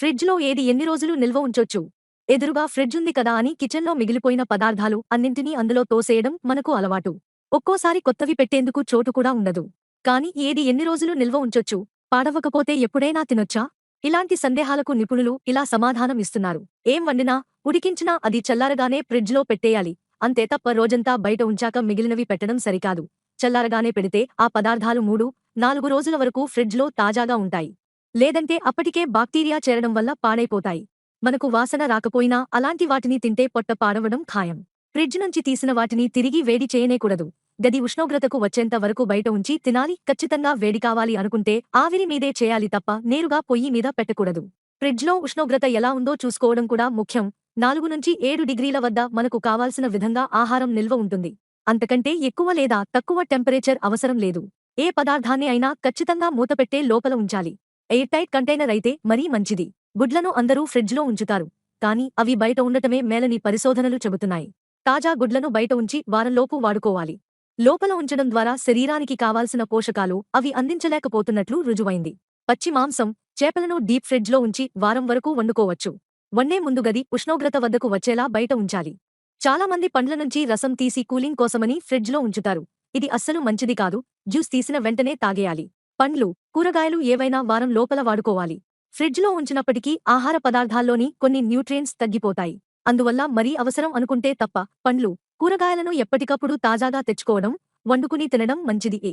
ఫ్రిడ్జ్లో ఏది ఎన్ని రోజులు నిల్వ ఉంచొచ్చు? ఎదురుగా ఫ్రిడ్జ్ ఉంది కదా అని కిచెన్లో మిగిలిపోయిన పదార్థాలు అన్నింటినీ అందులో తోసేయడం మనకు అలవాటు. ఒక్కోసారి కొత్తవి పెట్టేందుకు చోటు కూడా ఉండదు. కాని ఏది ఎన్ని రోజులు నిల్వ ఉంచొచ్చు? పాడవకపోతే ఎప్పుడైనా తినొచ్చా? ఇలాంటి సందేహాలకు నిపుణులు ఇలా సమాధానం ఇస్తున్నారు. ఏం వండినా ఉడికించినా అది చల్లారగానే ఫ్రిడ్జ్లో పెట్టేయాలి. అంతే తప్ప రోజంతా బయట ఉంచాక మిగిలినవి పెట్టడం సరికాదు. చల్లారగానే పెడితే ఆ పదార్థాలు మూడు నాలుగు రోజుల వరకు ఫ్రిడ్జ్లో తాజాగా ఉంటాయి. లేదంటే అప్పటికే బాక్టీరియా చేరడం వల్ల పాడైపోతాయి. మనకు వాసన రాకపోయినా అలాంటి వాటిని తింటే పొట్ట పాడవడం ఖాయం. ఫ్రిడ్జ్ నుంచి తీసిన వాటిని తిరిగి వేడి చేయనేకూడదు. గది ఉష్ణోగ్రతకు వచ్చేంత వరకు బయట ఉంచి తినాలి ఖచ్చితంగా వేడి కావాలి అనుకుంటే ఆవిరి మీదే చేయాలి తప్ప నేరుగా పొయ్యి మీద పెట్టకూడదు. ఫ్రిడ్జ్లో ఉష్ణోగ్రత ఎలా ఉందో చూసుకోవడం కూడా ముఖ్యం. నాలుగు నుంచి ఏడు డిగ్రీల వద్ద మనకు కావాల్సిన విధంగా ఆహారం నిల్వ ఉంటుంది. అంతకంటే ఎక్కువ లేదా తక్కువ టెంపరేచర్ అవసరం లేదు. ఏ పదార్థాన్ని అయినా ఖచ్చితంగా మూతపెట్టే లోపల ఉంచాలి. ఎయిర్ టైట్ కంటైనర్ అయితే మరీ మంచిది. గుడ్లను అందరూ ఫ్రిడ్జ్లో ఉంచుతారు. కానీ అవి బయట ఉండటమే మేలని పరిశోధనలు చెబుతున్నాయి. తాజా గుడ్లను బయట ఉంచి వారంలోపు వాడుకోవాలి. లోపల ఉంచడం ద్వారా శరీరానికి కావాల్సిన పోషకాలు అవి అందించలేకపోతున్నట్లు రుజువైంది. పచ్చి మాంసం చేపలను డీప్ ఫ్రిడ్జ్లో ఉంచి వారం వరకు వండుకోవచ్చు. వండే ముందు గది ఉష్ణోగ్రత వద్దకు వచ్చేలా బయట ఉంచాలి. చాలామంది పండ్ల నుంచి రసం తీసి కూలింగ్ కోసమని ఫ్రిడ్జ్లో ఉంచుతారు. ఇది అస్సలు మంచిది కాదు. జ్యూస్ తీసిన వెంటనే తాగేయాలి. పండ్లు కూరగాయలు ఏవైనా వారం లోపల వాడుకోవాలి. ఫ్రిడ్జ్లో ఉంచినప్పటికీ ఆహార పదార్థాల్లోని కొన్ని న్యూట్రియంట్స్ తగ్గిపోతాయి. అందువల్ల మరీ అవసరం అనుకుంటే తప్ప పండ్లు కూరగాయలను ఎప్పటికప్పుడు తాజాగా తెచ్చుకోవడం వండుకుని తినడం మంచిది. ఏ